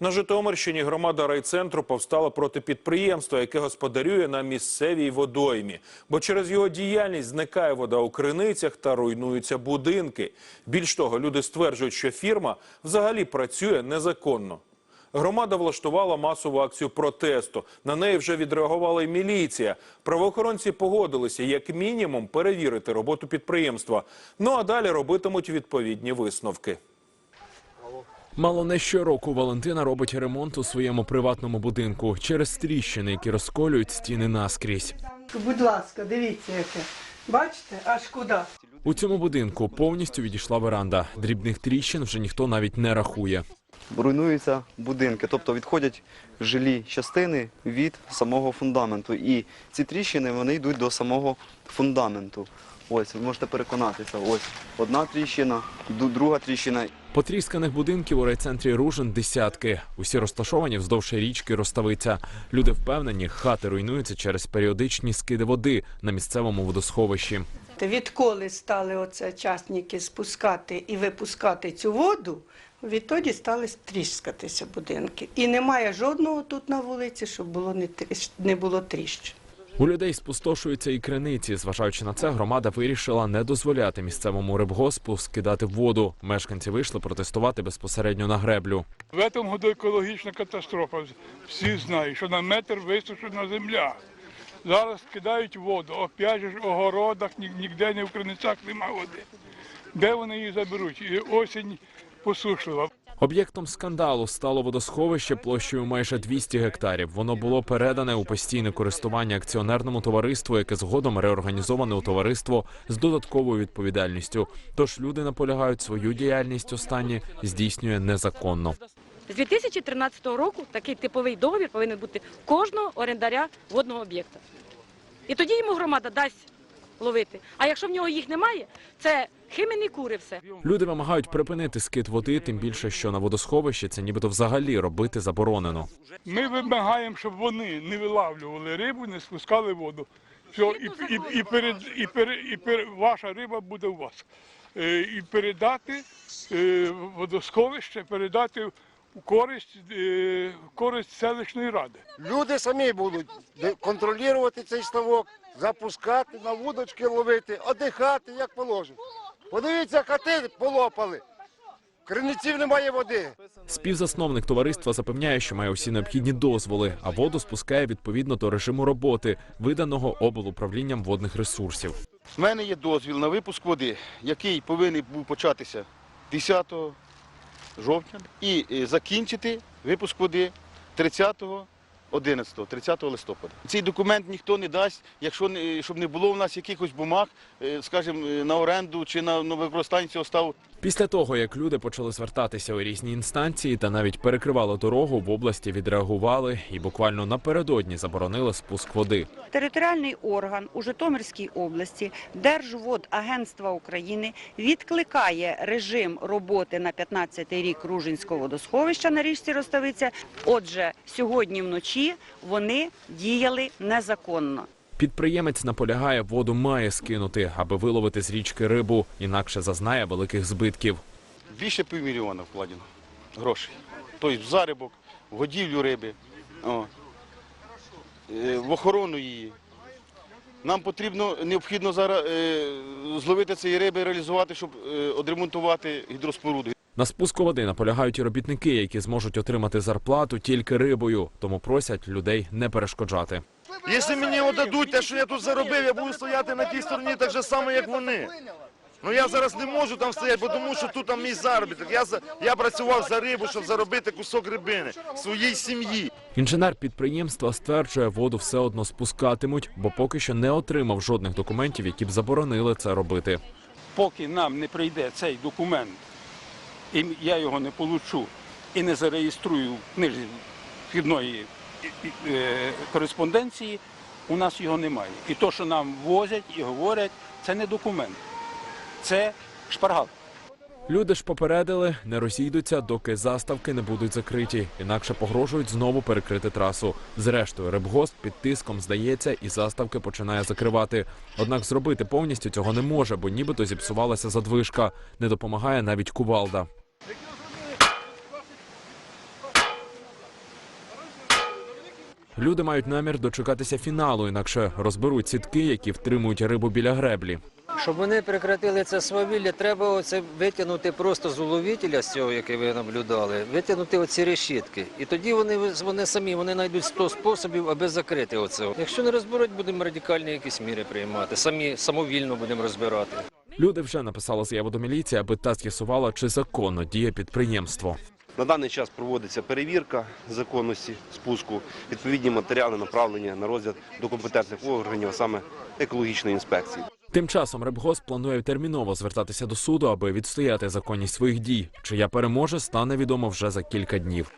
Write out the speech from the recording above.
На Житомирщині громада райцентру повстала проти підприємства, яке господарює на місцевій водоймі. Бо через його діяльність зникає вода у криницях та руйнуються будинки. Більш того, люди стверджують, що фірма взагалі працює незаконно. Громада влаштувала масову акцію протесту. На неї вже відреагувала й міліція. Правоохоронці погодилися як мінімум перевірити роботу підприємства. Ну а далі робитимуть відповідні висновки. Мало не щороку Валентина робить ремонт у своєму приватному будинку через тріщини, які розколюють стіни наскрізь. Будь ласка, дивіться яке. Бачите, аж куди. У цьому будинку повністю відійшла веранда. Дрібних тріщин вже ніхто навіть не рахує. руйнуються будинки, тобто відходять жилі частини від самого фундаменту. І ці тріщини вони йдуть до самого фундаменту. Ось, ви можете переконатися. Ось одна тріщина, ду- друга тріщина. Потрісканих будинків у райцентрі Ружин десятки. Усі розташовані вздовж річки Роставиця. Люди впевнені, хати руйнуються через періодичні скиди води на місцевому водосховищі. Відколи стали оце частники спускати і випускати цю воду, відтоді стали тріскатися будинки. І немає жодного тут на вулиці, щоб було не, тріщ- не було тріщин. У людей спустошуються і криниці. Зважаючи на це, громада вирішила не дозволяти місцевому рибгоспу скидати воду. Мешканці вийшли протестувати безпосередньо на греблю. В этом году екологічна катастрофа. Всі знають, що на метр висушена земля. Зараз кидають воду. Опять же в огородах, ніде не в криницях немає води. Де вони її заберуть? І осінь посушлива. Об'єктом скандалу стало водосховище площею майже 200 гектарів. Воно було передане у постійне користування акціонерному товариству, яке згодом реорганізоване у товариство з додатковою відповідальністю. Тож люди наполягають свою діяльність останні здійснює незаконно. З 2013 року такий типовий договір повинен бути кожного орендаря водного об'єкта. І тоді йому громада дасть ловити. А якщо в нього їх немає, це химені кури все. Люди вимагають припинити скид води, тим більше, що на водосховище це нібито взагалі робити заборонено. Ми вимагаємо, щоб вони не вилавлювали рибу, не спускали воду. Все, і, і, і, перед, і, перед, і перед, ваша риба буде у вас. Е, І передати е, водосховище, передати у користь, е, в користь селищної ради. Люди самі будуть контролювати цей ставок, запускати на вудочки ловити, одихати, як положено. Подивіться, хати полопали. Криниців немає води. Співзасновник товариства запевняє, що має усі необхідні дозволи, а воду спускає відповідно до режиму роботи, виданого облуправлінням водних ресурсів. У мене є дозвіл на випуск води, який повинен був початися 10 жовтня і е, закінчити випуск води 30 11, 30 листопада. Цей документ ніхто не дасть, якщо не, щоб не було в нас якихось бумаг, е, скажімо, е, на оренду чи на використання цього ставу. Після того, як люди почали звертатися у різні інстанції та навіть перекривали дорогу, в області відреагували і буквально напередодні заборонили спуск води. Територіальний орган у Житомирській області Держводагентства України відкликає режим роботи на 15-й рік Ружинського водосховища на річці Роставиця. Отже, сьогодні вночі вони діяли незаконно. Підприємець наполягає, воду має скинути, аби виловити з річки рибу, інакше зазнає великих збитків. Більше півмільйона вкладено грошей. Тобто в зарибок, в годівлю риби, о, е, в охорону її. Нам потрібно, необхідно зараз е, зловити цієї риби, реалізувати, щоб е, одремонтувати гідроспоруду. На спуску води наполягають і робітники, які зможуть отримати зарплату тільки рибою, тому просять людей не перешкоджати. Якщо мені отдадуть те, що я тут заробив, я буду стояти на тій стороні так же само, як вони. Ну я зараз не можу там стояти, бо тому що тут там мій заробіток. Я, за- я працював за рибу, щоб заробити кусок рибини своїй сім'ї. Інженер підприємства стверджує, воду все одно спускатимуть, бо поки що не отримав жодних документів, які б заборонили це робити. поки нам не прийде цей документ, і я його не получу і не зареєструю в книжці вхідної кореспонденції, у нас його немає. І то, що нам возять і говорять, це не документ, це шпаргал. Люди ж попередили, не розійдуться, доки заставки не будуть закриті. Інакше погрожують знову перекрити трасу. Зрештою, рибгост під тиском здається, і заставки починає закривати. Однак зробити повністю цього не може, бо нібито зіпсувалася задвижка. Не допомагає навіть кувалда. Люди мають намір дочекатися фіналу, інакше розберуть сітки, які втримують рибу біля греблі. Щоб вони прекратили це свавілля, треба оце витягнути просто з уловителя, з цього, який ви наблюдали, витягнути оці решітки. І тоді вони, вони самі вони знайдуть 100 способів, аби закрити оце. Якщо не розберуть, будемо радикальні якісь міри приймати. Самі самовільно будемо розбирати. Люди вже написали заяву до міліції, аби та з'ясувала, чи законно діє підприємство. На даний час проводиться перевірка законності спуску. Відповідні матеріали направлені на розгляд до компетентних органів, а саме екологічної інспекції. Тим часом Рибгос планує терміново звертатися до суду, аби відстояти законність своїх дій. Чия переможе стане відомо вже за кілька днів.